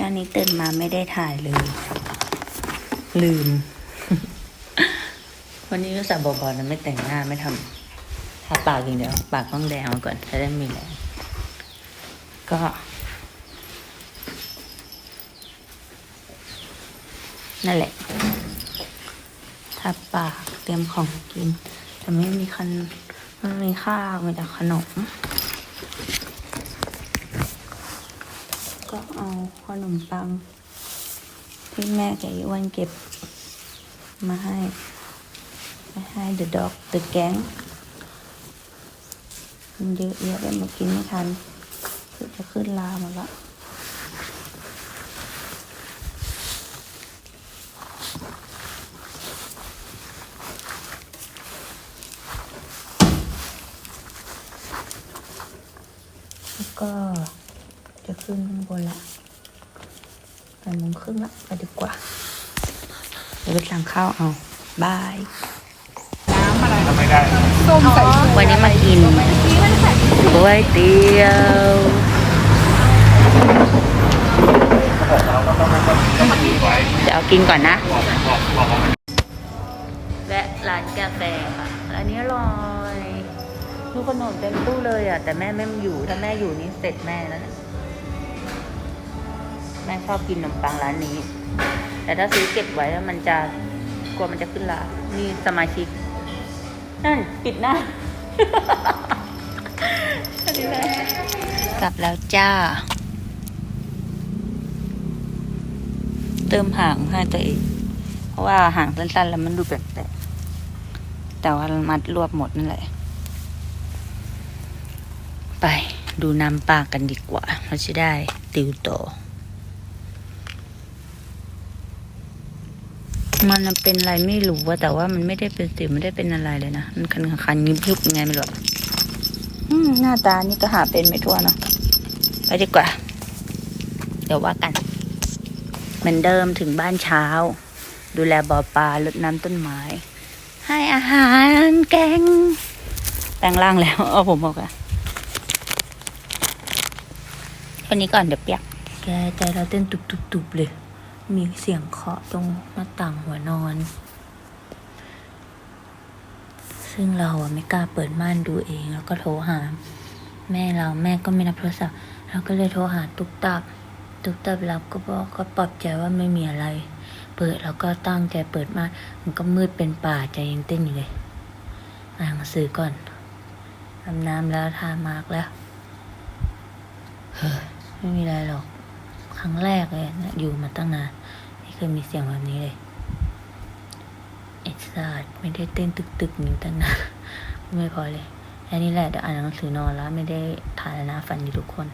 อันนี้ตื่นมาไม่ได้ถ่ายเลย ลืม วันนี้ก็สับบอๆนะไม่แต่งหน้าไม่ทำทาปากอย่างเดียวปากต้องแดงมาก่อนจะได้มีแรงก็นั่นแหละทาปากเตรียมของกิน แต่ไม่มีคันไม่มีข้าวมีแต่ขนม ก็เอา ขนมปัง ที่แม่แกอีอ้วันเก็บมาให้มาให้ the dog the gang มันเยอะแยะเลยมากินไม่ทันคือจะขึ้นลาหมดละแล้วก็จะขึ้นข้างบนละ แปดโมงครึ่งละไปดีกว่าเดี๋ยวไปสั่งข้าวเอาบายไม่ได้ส้มใส่วันนี้มากินก๋วยเตี๋ยวเดี๋ยวเอากินก่อนนะแวะร้านกาแฟค่ะร้านนี้อร่อยดูขนมเต็มตู้เลยอะแต่แม่ไม่อยู่ถ้าแม่อยู่นี่เสร็จแม่แล้วเนี่ย แม่ชอบกินขนมปังร้านนี้ แต่ถ้าซื้อเก็บไว้แล้วมันจะกลัวมันจะขึ้นรานี่สมาชิก นั่น ปิดหน้ากลับแล้วจ้า เติมหางให้ตัวเอง เพราะว่าหางสั้นๆ แล้วมันดูแปลกๆแต่ว่ามัดรวบหมดนั่นแหละ ไปดูน้ำปลากันดีกว่า เราจะได้ติวต่ มันน่ะเป็นอะไรไม่รู้ว่าแต่ว่ามันไม่ได้เป็นสิวไม่ได้เป็นอะไรเลยนะ มันคันคันๆยิบยุบยังไงไม่รู้อะอืมหน้าตานี่ก็หาเป็นไม่ทั่วเนาะไปดีกว่า เดี๋ยวว่ากัน เหมือนเดิมถึงบ้านเช้า ดูแลบ่อปลารดน้ำต้นไม้ ให้อาหารแกงแปลงร่างแล้วเอาผมบอกอะคนนี้ก่อนเดี๋ยวเปียก แกใจเราเต้นตุบๆๆเลย มีเสียงเคาะตรงหน้าต่างหัวนอน ซึ่งเราอะไม่กล้าเปิดม่านดูเอง แล้วก็โทรหา แม่เราแม่ก็ไม่รับโทรศัพท์เราก็เลยโทรหาตุ๊กตับตุ๊กตับรับก็บอกก็ปลอบใจว่าไม่มีอะไร เปิดแล้วก็ตั้งใจเปิดม่านมันก็มืดเป็นป่าใจยังเต้นอยู่เลยอ่านหนังสือก่อนอาบน้ำแล้วทามาร์กแล้วเฮ้ยไม่มีอะไรหรอก รั้งแรกเลยนะอยู่มาตั้งนานไม่เคยมีเสียงแบบนี้เลยไอ้สัตว์ไม่ได้เต้นตึกๆนี้ตั้งนานไม่พอเลยแค่นี้แหละเดี๋ยวอ่านหนังสือนอนแล้ว ไม่ได้ถ่ายนะฝันอยู่ทุกคน